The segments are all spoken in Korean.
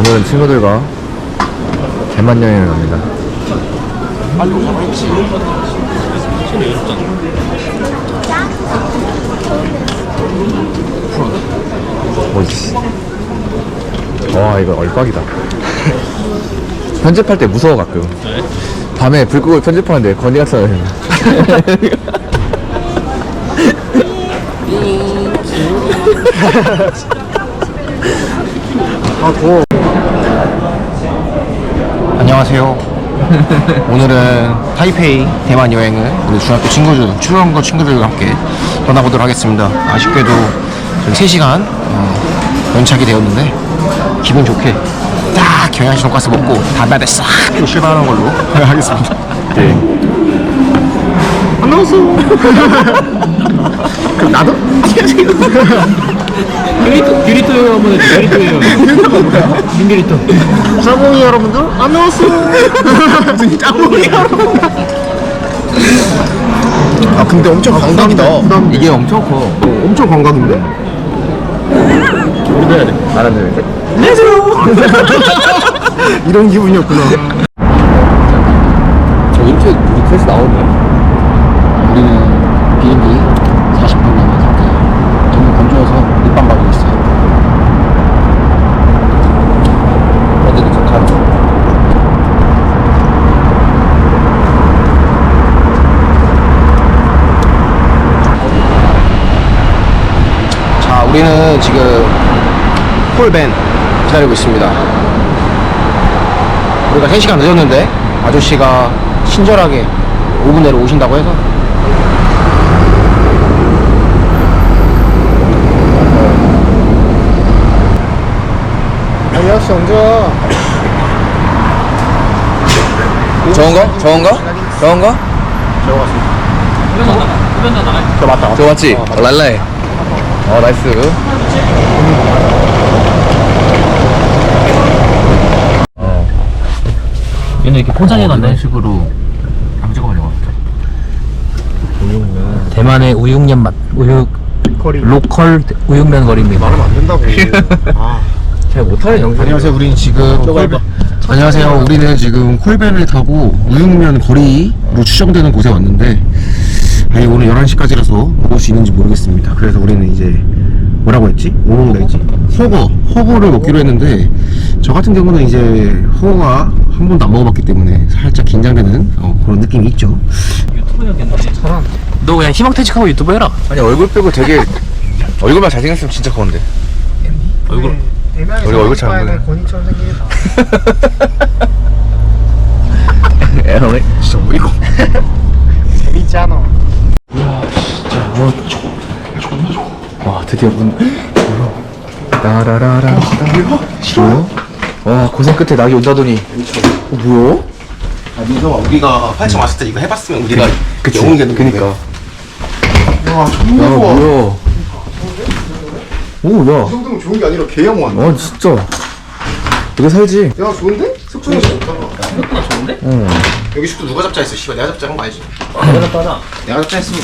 오늘은 친구들과 대만 여행을 갑니다. 오이씨. 와, 이거 얼빡이다. 편집할 때 무서워, 가끔. 밤에 불 끄고 편집하는데 건이 같은 아, 더워. 안녕하세요. 오늘은 타이페이 대만 여행을 우리 중학교 친구들, 출연거 친구들과 함께 떠나보도록 하겠습니다. 아쉽게도 저희 3시간 어, 연착이 되었는데 기분 좋게 딱 경양식 돈가스 먹고 담배 한대 싹 피고 출발하는 걸로 하겠습니다. 네. 안녕하세요. 그럼 나도? 뷰리토 뷰리토 형 한번 해줘 뷰리토 형 빈뷰리토 짬뽕이 여러분들 안녕하세요. 짬뽕이 여러분. 아 근데 엄청 관광이다. 이게 엄청 커. 엄청 관광인데? 우리도 해야 돼. 하나, 둘, 셋. 이런 기분이었구나. 저 이렇게 우리 셋이 나오네. 우리는 비행기 40분 남은 상태. 너무 건조해서 밑밥 마고 있어요. 어제 도착한. 자, 우리는 지금 폴밴 기다리고 있습니다. 우리가 3시간 늦었는데 아저씨가 친절하게 5분 내로 오신다고 해서 아저씨 언제 와? 저건가? 저건가? 저건가? 저 맞다. 저 맞지? 어, 랄라해. 어, 나이스. 얘는 이렇게 포장해놨네 이런 식으로. 한번 찍어보려고. 대만의 우육면 맛 우육 로컬 우육면 거리입니다 말하면 안 된다고. 아. 잘 못하는 영상. 안녕하세요. 우리는 지금 콜... 안녕하세요. 우리는 지금 콜밴을 타고 우육면 거리로 추정되는 곳에 왔는데 아니 오늘 11시까지라서 먹을 수 있는지 모르겠습니다. 그래서 우리는 이제 뭐라고 했지? 뭐 먹으려 했지? 허거, 허거를 먹기로 했는데 저 같은 경우는 이제 허거가 한 번도 안 먹어봤기 때문에 살짝 긴장되는 어, 그런 느낌이 있죠. 너 그냥 희망퇴직하고 유튜브 해라 아니, 얼굴 빼고 되게. 얼굴만 잘생겼으면 진짜 커는데. 얼굴 우리 얼굴 잘 안 보네. 생기겠다. 에어네. 진짜 뭐 이거? 재밌잖아. 와, 드디어 문. 따라라라. 뭐야? 와, 고생 끝에 낙이 온다더니. 어, 뭐야? 아, 민서가 우리가 왔을 때 이거 해봤으면 우리가 그치. 영웅이 되는 그니까. 와, 야, 정말 좋아. 뭐야. 오, 야. 이 정도면 좋은 게 아니라 개영원. 어, 진짜. 이거 살지? 야, 좋은데? 숙소는 좋다. 응. 여기 숙소 누가 잡자 했어? 씨발, 내가 잡자 한거 알지? 내가 빠져 내가 잡자 했으면.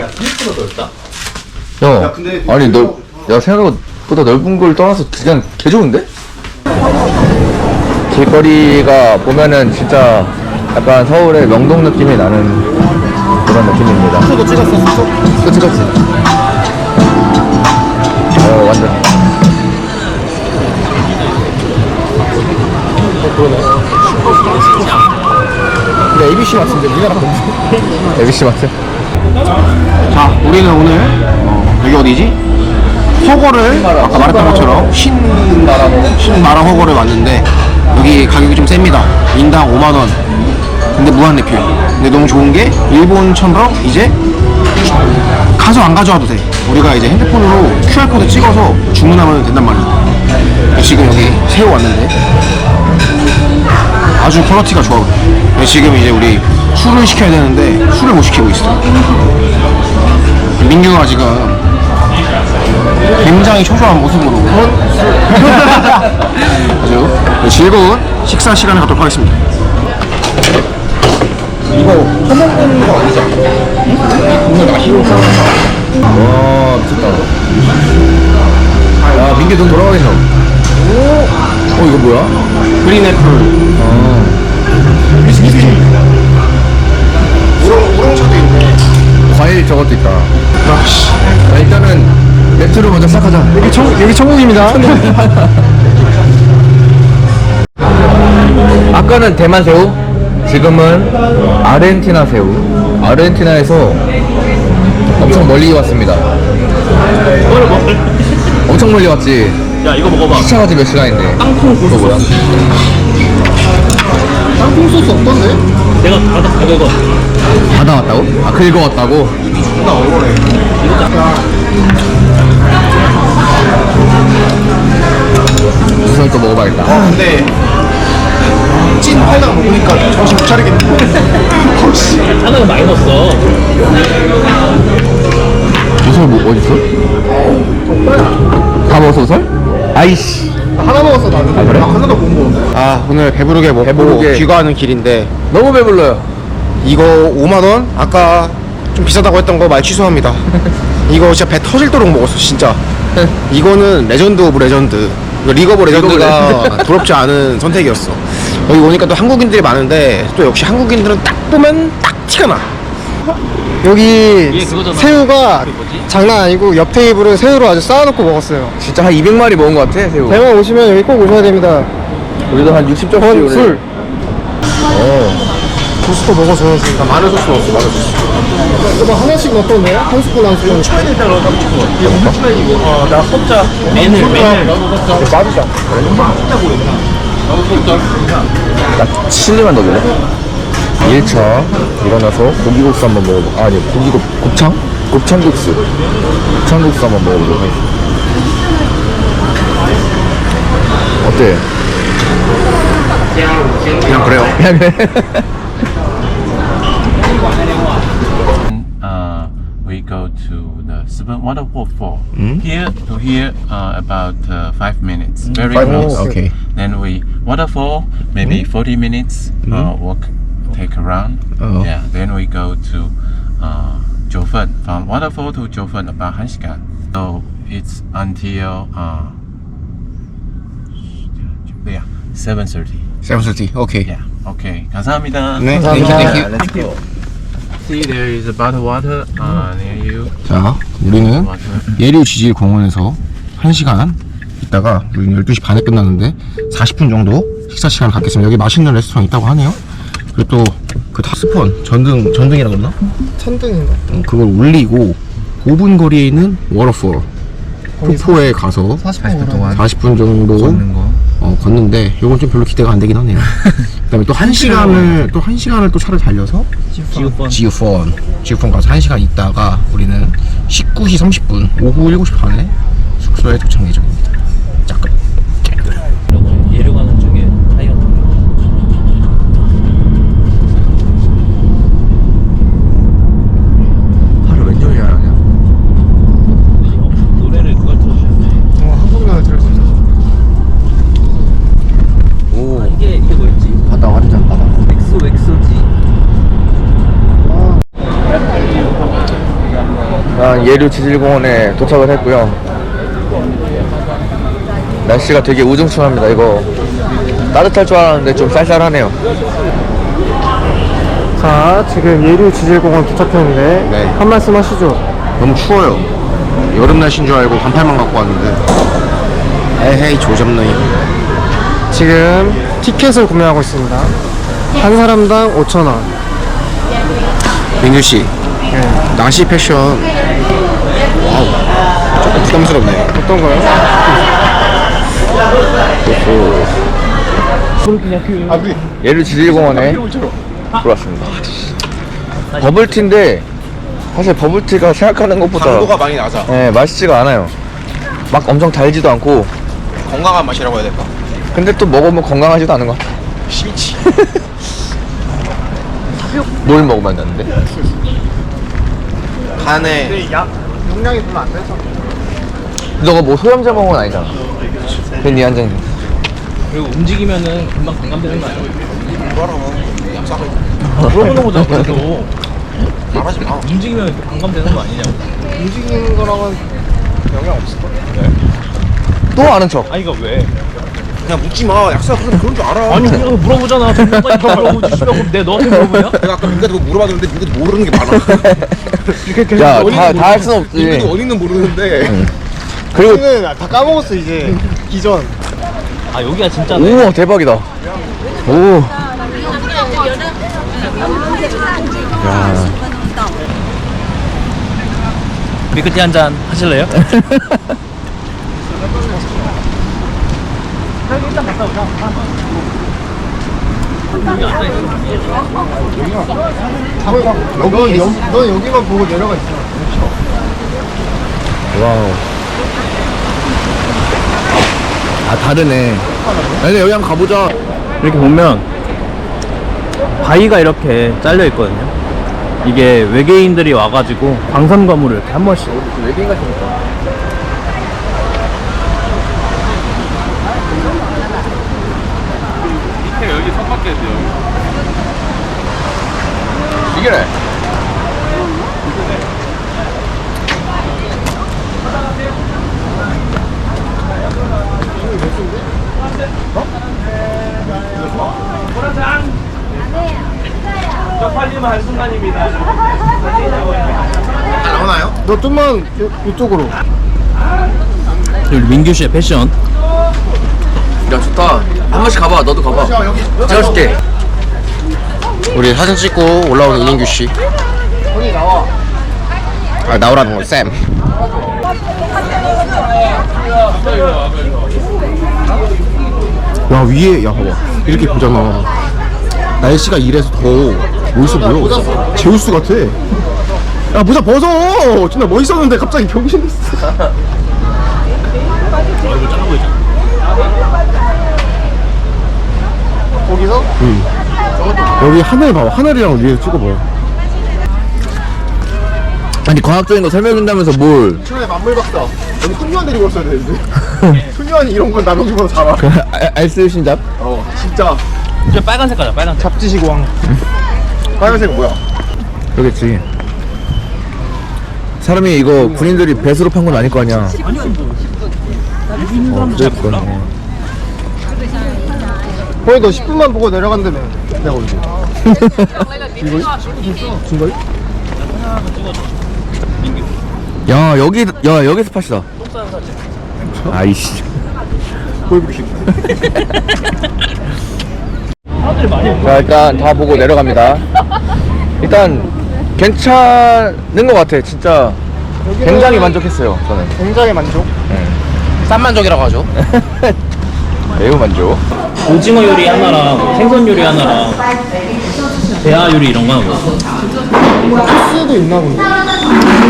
야 생각보다 넓다 야, 야, 근데 아니, 너, 야, 생각 보다 넓은 걸 떠나서 그냥 개 좋은데? 길거리가 보면은 진짜 약간 서울의 명동 느낌이 나는 그런 느낌입니다. 숙소도 찍었어. 그치, 그치. 어, 완전. 근데 ABC 마트인데 우리나라 건지. ABC 마트? 자, 우리는 오늘 어, 여기 어디지? 허거를 아까 말했던 것처럼 신마라 허거를 왔는데 여기 가격이 좀 셉니다. 인당 5만 원. 근데 무한 리필. 근데 너무 좋은 게 일본처럼 이제 가서 안 가져와도 돼. 우리가 이제 핸드폰으로 QR 코드 찍어서 주문하면 된단 말이야. 지금 여기 새우 왔는데 아주 퀄리티가 좋아. 근데 지금 이제 우리 술을 시켜야 되는데 술을 못 시키고 있어. 민규가 지금 굉장히 초조한 모습으로 아주 즐거운 식사 시간을 갖도록 하겠습니다. 이거 퍼먹는 거 아니죠? 국물 맛있어. 와, 미쳤다. 야, 민규 돈 돌아가겠어. 어 이거 뭐야? 그린 애플. 우렁 우렁차도 있네. 과일 저것도 있다. 아씨. 자, 일단은 맥주를 먼저 시작하자. 여기 청 여기 천국입니다. 아까는 대만 새우, 지금은 아르헨티나 새우. 아르헨티나에서 엄청 멀리 왔습니다. 이거를 먹. 엄청 멀리 왔지. 야 이거 먹어봐. 시차가 몇 시간인데. 땅콩 뭐야? 땅콩 소스 없던데? 내가 이거. 다 나왔다고? 아 긁어왔다고? 나 얼굴에. 우선 또 먹어봐야겠다. 아 근데 찐 팔당 먹으니까 정신 못 차리겠네. 혹시 하나가 많이 넣었어. 우설 뭐 어딨어? 다 먹었어 우설? 아이씨. 하나 먹었어 나는. 아, 그래? 나 하나도 못 먹어. 아 오늘 배부르게 먹고 배부르게. 귀가하는 길인데 너무 배불러요. 이거 5만 원 아까 좀 비싸다고 했던 거 말 취소합니다. 이거 진짜 배 터질도록 먹었어 진짜. 이거는 레전드 오브 레전드. 이거 리그 오브 레전드가 부럽지 않은 선택이었어. 여기 오니까 또 한국인들이 많은데 또 역시 한국인들은 딱 보면 딱 티가 나. 여기 그거잖아. 새우가? 장난 아니고 옆 테이블은 새우를 아주 쌓아놓고 먹었어요. 진짜 한 200마리 먹은 것 같아 새우. 대만 오시면 여기 꼭 오셔야 됩니다. 우리도 한 60점씩 전 술. 어. 고수도 먹어줘야지. 나 마늘 소스 넣었어 마늘 소스. 이거 하나씩 넣던데? 한 스푼 한 스푼. 어나 혼자 매늘 매늘. 빠지자. 나 칠리만 넣어줄래? 1차 일어나서 고기국수 한번 먹어보 아, 아니 고기국 곱창? 곱창국수 곱창국수 한번 먹어보도록 하겠습니다 어때? No we go to the Seven Water Waterfall. Mm? Here to here, uh, about uh, five minutes. Very five close. Minutes. Okay. Then we waterfall, maybe mm? 40 minutes mm? uh, walk, take around. Oh. Yeah. Then we go to uh, Jofen. From waterfall to Jofen, about Hanshika. So it's until uh, yeah, 7.30. 730. 오케이. Yeah. Okay. 감사합니다. 네. 감사합니다. 땡큐 땡큐. See there is a bottled water uh, near you. 자, 우리는. 예류 지질 공원에서 1시간 있다가 우리는 12시 반에 끝나는데 40분 정도 식사 시간을 갖겠습니다. 여기 맛있는 레스토랑 있다고 하네요. 그리고 또그 스폰 전등 전등이라 그러나? 천등인가? 어, 그걸 올리고 5분 거리에 있는 워터폴 폭포에 가서 40분 동안. 40분 정도 걷는 거 어, 걷는데 이건 좀 별로 기대가 안 되긴 하네요. 그다음에 또 1시간을 또 1시간을 또 차를 달려서. 지우폰 지우폰 가서 1시간 있다가 우리는 19시 30분 오후 7시 반에 숙소에 도착 예정입니다. 잠깐. 예류 가는 중에 타이어 타고. 하루 왼쪽이 하냐? 노래를 그걸 들어주셨네. 어, 한국 노래 들을 수 있어. 오 아 이게 이게 뭐였지? 바다 완전 바다 엑소 엑소지. 난 예류 지질공원에 도착을 했고요. 날씨가 되게 우중충합니다. 이거 따뜻할 줄 알았는데 좀 쌀쌀하네요. 자, 지금 예류 지질공원 도착했는데 네. 한 말씀 하시죠. 너무 추워요. 여름 날씨인 줄 알고 반팔만 갖고 왔는데 에헤이 조잡너이. 지금 티켓을 구매하고 있습니다. 한 사람당 5,000원. 민규 씨, 네. 나시 패션 와우 조금 부담스럽네요. 어떤 거요? 예류 지질공원에 들어왔습니다. 버블티인데 사실 버블티가 생각하는 것보다 당도가 많이 낮아. 네, 맛있지가 않아요. 막 엄청 달지도 않고 건강한 맛이라고 해야 될까? 근데 또 먹으면 건강하지도 않은 것 같아. 싫지. 뭘 먹으면 안 되는데? 간에 야, 용량이 별로 안 돼서. 너가 뭐 소염제 먹은 건 아니잖아. 괜히 한 잔. 그리고 움직이면은 금방 공감되는 거 아니야? 뭐라고? 얍삽을 물어보는 거잖아 그래도. 말하지 마. 움직이면 공감되는 거 아니냐고. 움직이는 거랑은 영향 없을 거또 아는 척. 아 이거 왜? 그냥 묻지 마. 약사 그런 그런 줄 알아. 아니 우리가 물어보잖아 전문가니까 물어보지 씨발 그럼 내가 너한테 물어보냐? 내가 아까 민가도 물어봤는데 민가도 모르는 게 많아. 야, 다, 다 할 순 없지. 민가도 원인은 모르는데. 그리고, 우리는 다 까먹었어 이제 기존 아 여기가 진짜네 우와, 대박이다. 오. 밀크티 한 잔 하실래요? 여기 여, 너 여기만 보고 내려가 있어 와우. 아, 다르네. 아니, 여기 한번 가보자. 이렇게 보면 바위가 이렇게 잘려 있거든요 이게 외계인들이 와가지고 광선 거물을 이렇게 한 번씩 외계인 같으니까. 여기 선 밖에 돼요. 이게네. 나오나요? 너 좀만 요, 이쪽으로 민규 씨의 패션 야, 좋다. 한 번씩 가봐. 너도 가봐. 찍어줄게. 우리 사진 찍고 올라오는 이인규 씨. 거기 나와 아 나오라는 건 쌤. 야 위에 야 봐봐 이렇게 보잖아. 날씨가 이래서 더 멋있어 보여. 제우스 같아. 야 모자 벗어. 진짜 멋있었는데 갑자기 병신 됐어. 거기서 여기 하늘 봐봐. 하늘이랑 위에서 찍어봐요. 아니, 과학적인 거 설명해준다면서 뭘. 최근에 만물 박사. 여기 훈련 데리고 왔어야 되는데. 훈련이 이런 건 남영주보다 잘아. 알- 알쓸 신잡? 어 진짜. 저 빨간색 가자 빨간색 잡지시광 빨간색은 뭐야? 그러겠지. 사람이 이거 군인들이 배수로 판 건 아닐 거 아니야. 어, 그랬구나. 거 기너 10분만 보고 내려간다며 내가 언제 야, 여기, 야, 여기 스팟이다. 아이씨. 많이 자, 일단 다 보고 내려갑니다. 일단, 괜찮은 것 같아. 진짜. 굉장히 만족했어요, 저는. 굉장히 만족 싼 만족이라고 하죠. 매우 만족. 오징어 요리 하나랑 생선 요리 하나랑 대하 요리 이런 거 하나 먹어 코스도 있나 본데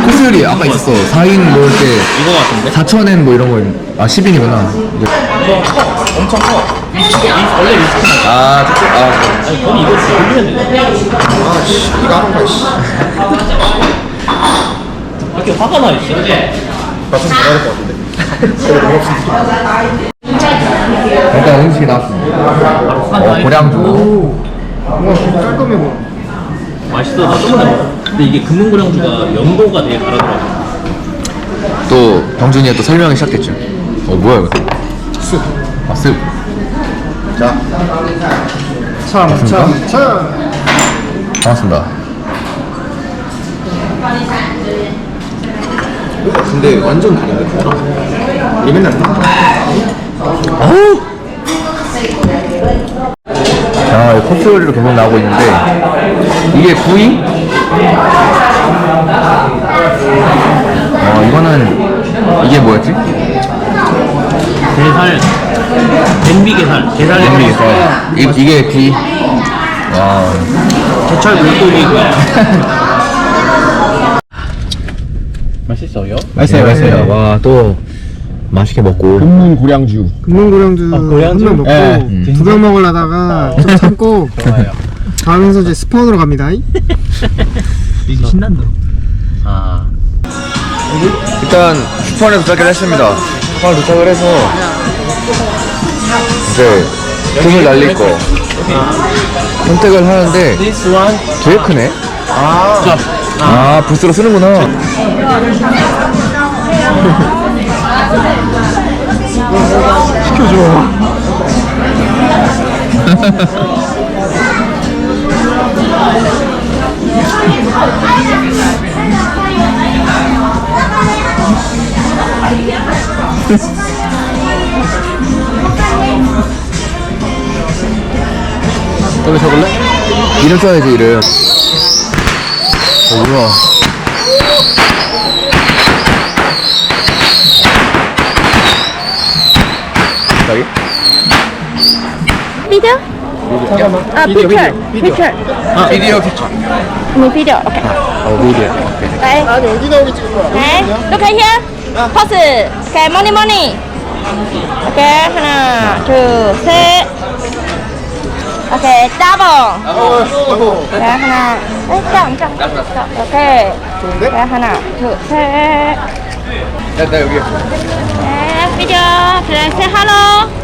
코스 요리 아까 있었어. 4인 먹을 때 이거 같은데? 4천엔 뭐 이런 거. 있- 아, 10인이구나. 이거 커 엄청 커 위스키 원래 위스키 아, 저- 아, 아니 거기 이거 돌리면 되잖아 아씨 이거 하는 거야 씨. 왜 이렇게 화가 나 있어? 나좀 잘할 것 같은데. 일단 음식이 나왔습니다. 어, 고량주. 뭔가 깔끔해 보여 맛있어 나 저번에 먹어 근데 이게 금문고량주가 연도가 되게 다르더라고 또, 병준이가 또 설명이 시작됐죠. 어, 뭐야, 이거. 습. 아, 습. 자, 참 참 참 반갑습니다. 근데 완전 다른데? 우리 맨날 자, 이 코스 요리로 계속 나오고 있는데 이게 구이? 어, 이거는 이게 뭐였지? 게살 냄비 게살 게살 냄비 게살 이, 이게 귀. 와, 제철 물고기고요 맛있어요? 맛있어요, 맛있어요. 와, 또 맛있게 먹고. 금문 고량주. 금문고량주 고량주? 한명 먹고 예. 두병 먹으려다가 좀 참고 다음에서 이제 스폰으로 갑니다 신난다 아 일단 슈퍼에 도착을 했습니다. 슈퍼에 도착을 해서 이제 돈을 날릴 거 선택을 하는데 This one 되게 크네. 아. 아, 부스로 쓰는구나. 시켜줘. 여기 적을래? 이름 써야지 이름 어 뭐야 여기? Video? Uh, picture. Picture. 비디오 피처 Me video. Okay. 어 비디오 Đây. 아니 어디 나오게 찍을 거야? Đấy. Look at here. Pose. Okay, money, money. Okay, 하나, 둘, 셋. Okay, double. Okay, 하나. 짱, 짱. 좋은데? Okay, 하나, 둘, 셋. 야 나 여기 네, 비디오. 그래, hello. Hi.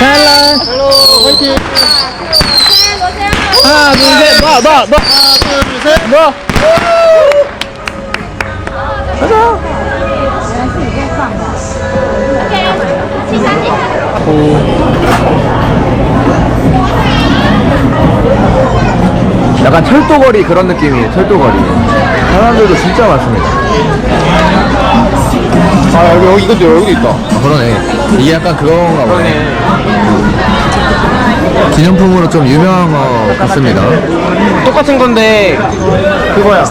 헬라 헬로 화이팅 하나 둘셋너너너 하나 둘셋너 가자 약간 철도거리 그런 느낌이에요 철도거리. 사람들도 진짜 많습니다. 아 여기 여기 이것도 여기도 있다. 아, 그러네. 이게 약간 그건가 보네. 기념품으로 좀 유명한 거 같습니다. 똑같은 건데 그거야.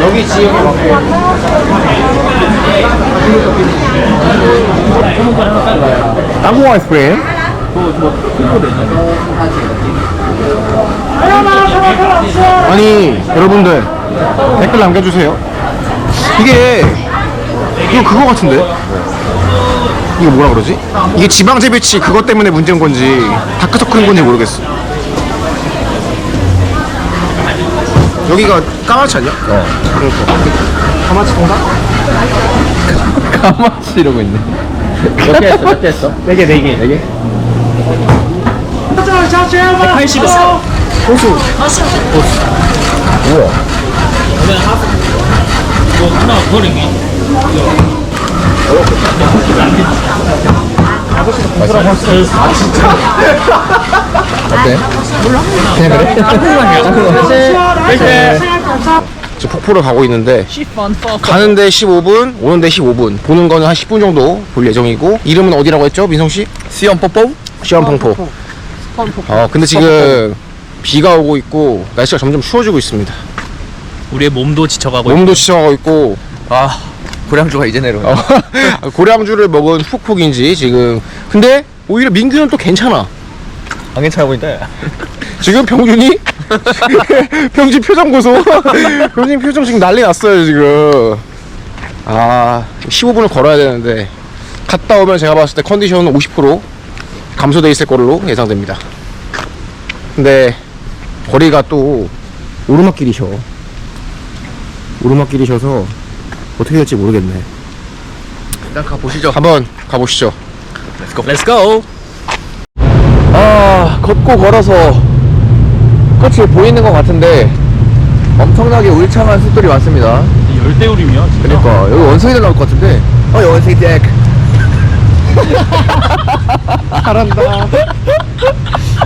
여기 지역에 맞게. 땅콩 아이스크림? 아니 여러분들 댓글 남겨주세요. 이게 이거 그거 같은데 이거 뭐라 그러지? 이게 지방제 배치 그것 때문에 문제인 건지 다크서클인 건지 모르겠어 여기가 까마치 아니야? 어 그러니까 까마치 통닭? 까마치 이러고 있네 몇 개 했어? 몇 개 했어? 네 개, 네 개. 네 개? 180 원. 우와 어때? 그냥 그래? 지금 폭포를 가고 있는데 가는데 15분 오는데 15분 보는 거는 한 10분 정도 볼 예정이고 이름은 어디라고 했죠 민성 씨? 수염 뽀뽀? 시원펑포 어 근데 지금 비가 오고 있고 날씨가 점점 추워지고 있습니다 우리의 몸도 지쳐가고 몸도 지쳐가고 있고 아 고량주가 이제 내려오네. 어, 고량주를 먹은 훅훅인지 지금. 근데 오히려 민규는 또 괜찮아. 안 괜찮아 보인다. 지금 병준이? 병준 표정 보소? 병준 표정 지금 난리 났어요 지금. 아 15분을 걸어야 되는데. 갔다 오면 제가 봤을 때 컨디션은 50% 감소돼 있을 걸로 예상됩니다. 근데 거리가 또 오르막길이셔. 오르막길이셔서 어떻게 될지 모르겠네. 일단 가보시죠. 한번 가보시죠. Let's go. 아 걷고 걸어서 끝이 보이는 것 같은데 엄청나게 울창한 숲들이 많습니다. 열대우림이야, 진짜. 그러니까 여기 원숭이들 나올 것 같은데. 어 원숭이 잭. 잘한다.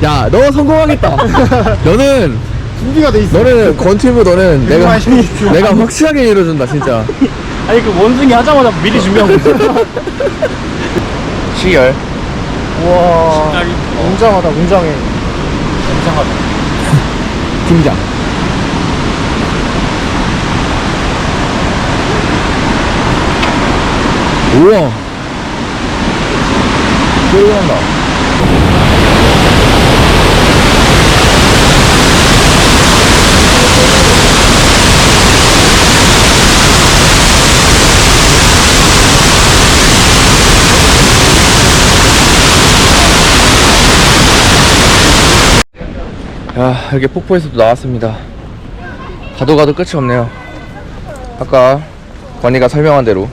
야, 너 성공하겠다. 너는 준비가 돼 있어 너는 권튜브 너는 내가. 내가 확실하게 이뤄준다 진짜. 아니, 그 원숭이 하자마자 미리 준비하고 있어. 시열. 우와 웅장하다 웅장해 팀장. 우와. 난다. 야, 이렇게 폭포에서도 나왔습니다. 가도 가도 끝이 없네요. 아까 권이가 설명한 대로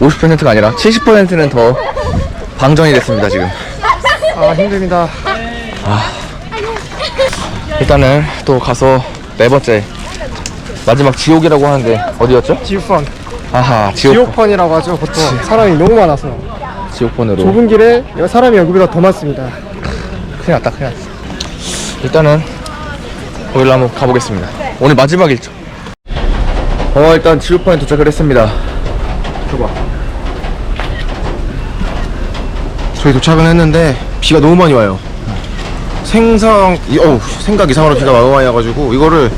50%가 아니라 70%는 더 방전이 됐습니다, 지금. 아 힘듭니다 일단은 또 가서 네 번째 마지막 지옥이라고 하는데 어디였죠? 지우펀 아하, 지옥 지옥 펀이라고 하죠 보통 사람이 너무 많아서 지옥번으로. 좁은 길에 사람이 여기보다 더 많습니다 큰일 났다, 큰일 났어. 일단은 거기로 한번 가보겠습니다. 오늘 마지막 일정. 어 일단 지우판에 도착을 했습니다. 저희 도착은 했는데 비가 너무 많이 와요. 생상, 이- 어우, 생각 이상으로 비가 너무 많이 와가지고 이거를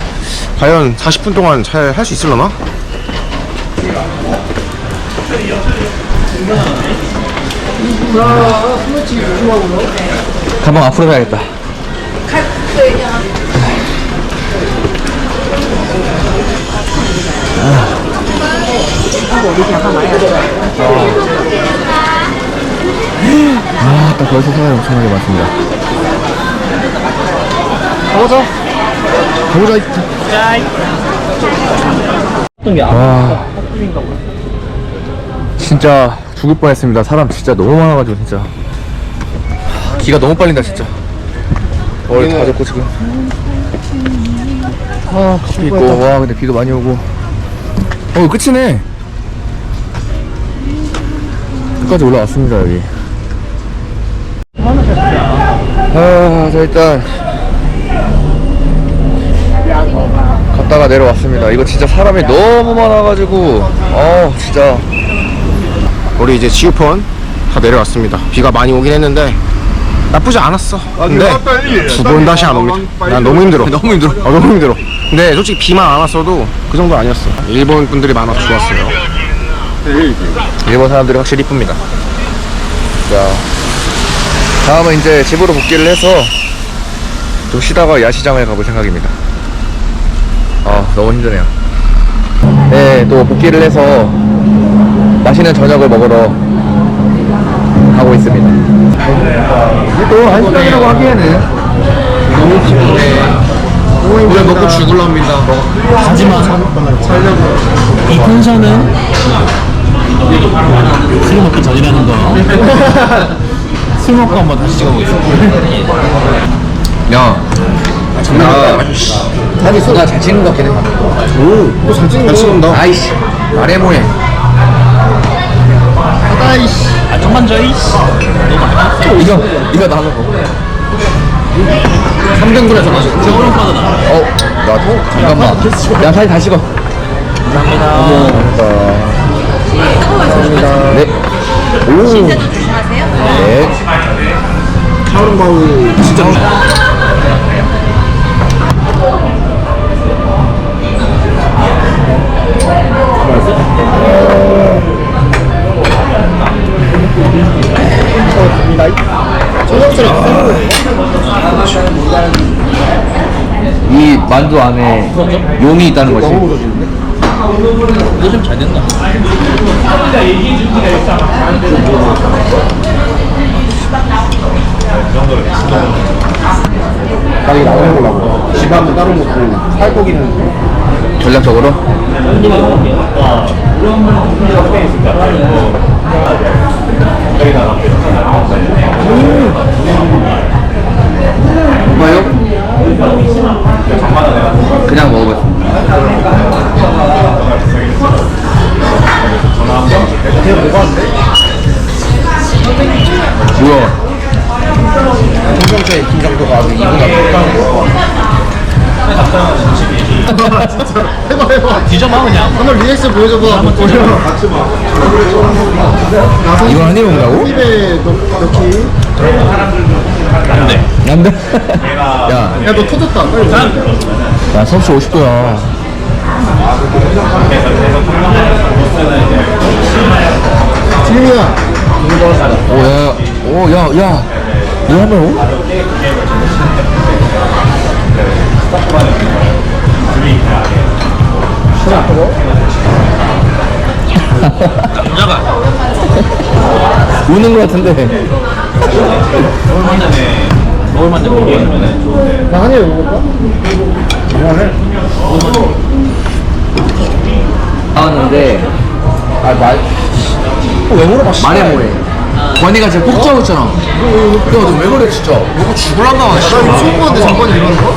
과연 40분 동안 잘 할 수 있을려나? 가방 앞으로 가야겠다. 아, 아까 거기서 사람이 엄청나게 많습니다. 가보자. 가보자. 와, 진짜 죽을 뻔했습니다. 사람 진짜 너무 많아가지고 진짜 기가 너무 빨린다 진짜. 머리 다 젖고 지금. 아, 커피 있고 와 근데 비도 많이 오고. 어 끝이네. 끝까지 올라왔습니다 여기. 아, 자 일단 갔다가 내려왔습니다. 이거 진짜 사람이 너무 많아가지고, 어 진짜 우리 이제 지우펀 다 내려왔습니다. 비가 많이 오긴 했는데 나쁘지 않았어. 근데 두 번 다시 안 옵니다. 난 너무 힘들어. 너무 힘들어. 아, 너무 힘들어. 근데 솔직히 비만 안 왔어도 그 정도 아니었어. 일본 분들이 많아서 좋았어요. 일본 사람들이 확실히 이쁩니다. 자, 다음은 이제 집으로 복귀를 해서 좀 쉬다가 야시장을 가볼 생각입니다. 아, 너무 힘드네요. 네, 또 복귀를 해서 맛있는 저녁을 먹으러 가고 있습니다. 또 한시간이라고 하기에는 너무 피곤해. 우리 먹고 죽을랍니다. 하지만 이 텐션은 술 먹기 전이라는 거. 술 먹고 한번 다시 찍어보겠습니다. 야, 나, 나도 나잘 찍는 것 같긴 해. 오, 잘 찍는다. 잘 찍는다. 아이씨, 말해 뭐해. 아, 좀만 더 이씨. 이거, 이거 나눠 먹어. 3등분해서 마셔. 저 오른 빠르다. 어, 나도? 잠깐만. 야, 사진 다시 거. 감사합니다. 감사합니다. 네. 오. 진짜 조심하세요. 네. 샤오른바우 진짜 이 만두 안에 용이 있다는 거지. 이거 좀 잘 된다. 나 이거 나눠 먹으려고. 집에 한번 따로 먹고 살고기는 전략적으로. 오 빠요? 그냥 먹어봤습니다. 뭐야? 아주 이분 해봐 해봐. 뒤져봐 그냥. 한번 리액션 보여줘봐. 한번 보여. 같이 한 입에 넣, 넣기. 안 돼. 안 돼. 야, 야, 너 터졌다. 빨리. 야, 섭씨 50도야. 지금이야. 오, 야, 오, 야, 야. 이거 하면 남자가 우는 것 같은데. 먹을 만하네. 먹을 만하네. 나 한입 먹을까? 나왔는데, 아, 말, 왜 물어봐? 말해 뭐해. 권이가 지금 폭 짜고 있잖아. 야, 너왜 그래, 진짜. 먹고 죽을란다. 나 이거 처음 봤는데 잠깐 이러는 거?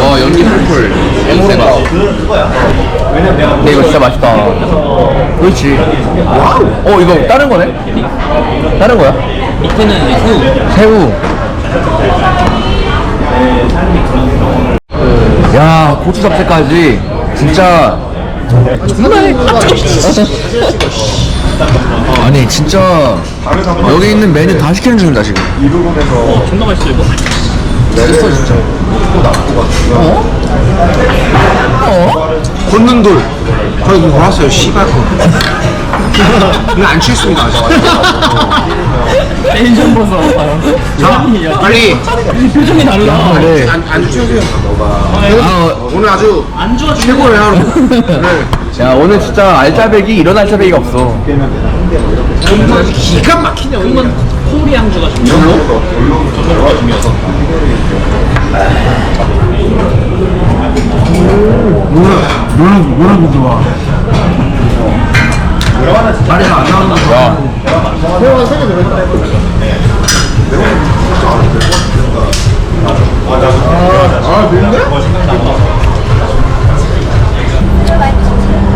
와, 연기 풀풀. 앵무새가. 근데 이거 진짜 맛있다. 그렇지. 어 이거 다른 거네? 다른 거야? 밑에는 이제 새우. 새우. 야 고추 잡채까지 진짜 아니 진짜 여기 있는 메뉴 다 시키는 중이다 지금 존나 맛있어 이거. 맛있어 진짜 걷는 돌. 거의 놀았어요, 씨발 거. 근데 안 취했습니다, 아직. 텐션 보소. 자, 빨리. 표정이 달라. 그래 안, 안주 채우세요. 아, 오늘 아주 최고의 하루. 야 오늘 진짜 알짜배기 이런 알짜배기가 없어 기가 막히네, 오늘. 코리 양주가 중요해. 저거가 중요해서.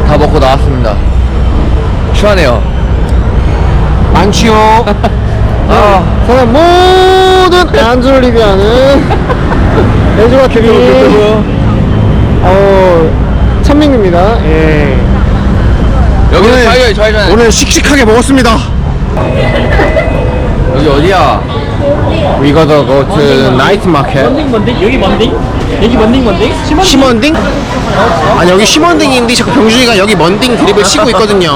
다 먹고 나왔습니다. 시원해요. 많지요. 아, 저는 모든 안주를 리뷰하는 애주가 TV 어, 천민입니다. 예. 여기는 좌회전 좌회전 오늘 씩씩하게 먹었습니다. 여기 어디야 We gotta go to night market. 먼딩 먼딩 여기 먼딩 여기 먼딩 먼딩 심한 심원딩? 아니 여기 심원딩인데 자꾸 병준이가 여기 먼딩 드립을 치고 있거든요.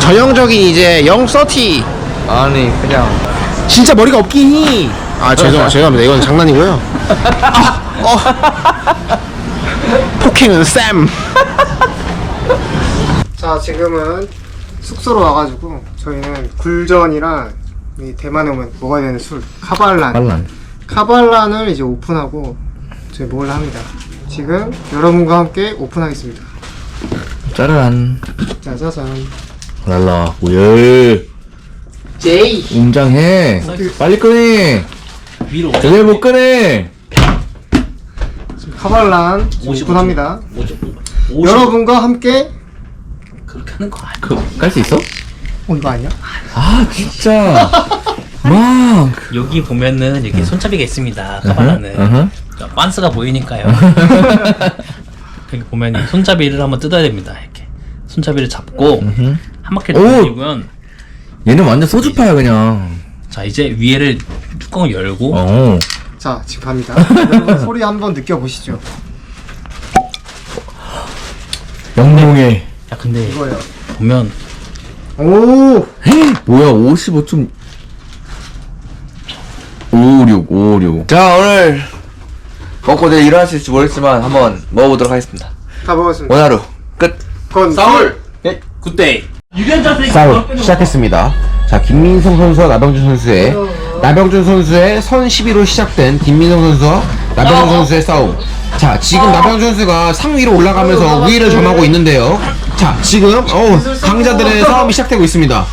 전형적인 이제 030 아니 그냥 진짜 머리가 없긴 아 죄송 죄송합니다 이건 장난이고요. 아, 어. 폭행은 쌤. 자, 지금은 숙소로 와가지고 저희는 굴전이랑 이 대만에 오면 먹어야 되는 술 카발란. 빨란 카발란을 이제 오픈하고 저희 먹으려 합니다. 지금 여러분과 함께 오픈하겠습니다. 짜란 짜자잔. 랄라 오예 제이. 웅장해 빨리 끄네 위로 왜못 끄네 카발란 오픈합니다. 여러분과 함께 그렇게 하는 거 아니야. 그깔 수 있어? 어 이거 아니야? 아 진짜 막 여기 보면은 이렇게 손잡이가 있습니다. 어허. 자, 반스가 보이니까요. 여기 보면 이 손잡이를 한번 뜯어야 됩니다. 이렇게 손잡이를 잡고 한 바퀴를 오! 돌리고요. 얘는 완전 소주파야 그냥 자 이제 위에를 뚜껑을 열고 어 자 지금 갑니다. 여러분 소리 한번 느껴보시죠. 영롱해 야 근데 이거요. 보면 오. 뭐야 55점 56 56. 자 오늘 먹고 내일 일어날 수 있을지 모르겠지만 한번 먹어보도록 하겠습니다 다 먹었습니다. 오늘 하루 끝건 굿데이. 싸울 시작했습니다. 자 김민성 선수와 나병준 선수의 나병준 선수의 선 11로 시작된 김민성 선수와 나병준 선수의 싸움. 자 지금 나병준 선수가 상위로 올라가면서 우위를 점하고 있는데요. 자 지금 어 강자들의 싸움이 시작되고 있습니다.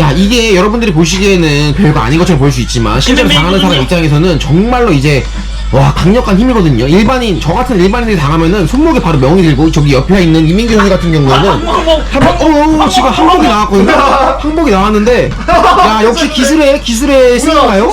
야 이게 여러분들이 보시기에는 별거 아닌 것처럼 보일 수 있지만 실제로 당하는 사람 입장에서는 정말로 이제 와 강력한 힘이거든요. 일반인 저 같은 일반인들이 당하면은 손목에 바로 명이 들고 저기 옆에 있는 이민규 선수 같은 경우에는 한번 어, 어 지금 항복이 나왔거든요. 항복이 나왔는데 야 역시 기술의 기술의 승인가요?